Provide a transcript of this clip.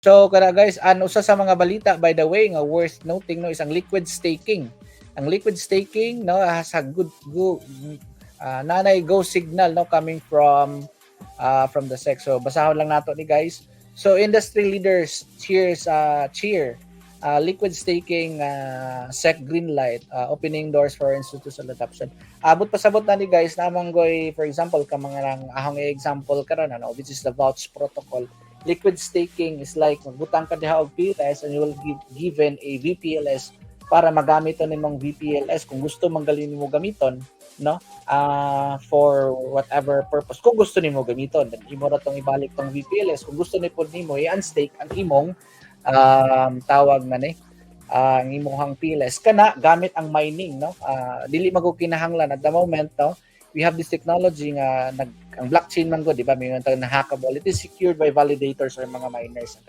So kada guys, ano usa sa mga balita by the way nga worth noting no isang liquid staking. Ang liquid staking no has a good good uh, nanay go signal no coming from uh, from the SEC. So basahon lang nato ni guys. So industry leaders cheers uh, cheer uh, liquid staking uh, SEC green light uh, opening doors for institutional adoption. Abot pasabot na ni guys namang goy for example ka mga nang ahong example karon ano which is the vouch protocol liquid staking is like magbutang ka diha og PLS and you will give given a VPLS para magamit nimong VPLS kung gusto man gali nimo gamiton no? Uh, for whatever purpose. Kung gusto nimo gamiton then imo ra tong ibalik tong VPLS kung gusto ni pod nimo i-unstake ang imong um, tawag man eh uh, ang imong PLS kana gamit ang mining no? Uh, dili magkukinahanglan at the moment no we have this technology nga nag ang blockchain man go di ba may mga na hackable. It is secured by validators or mga miners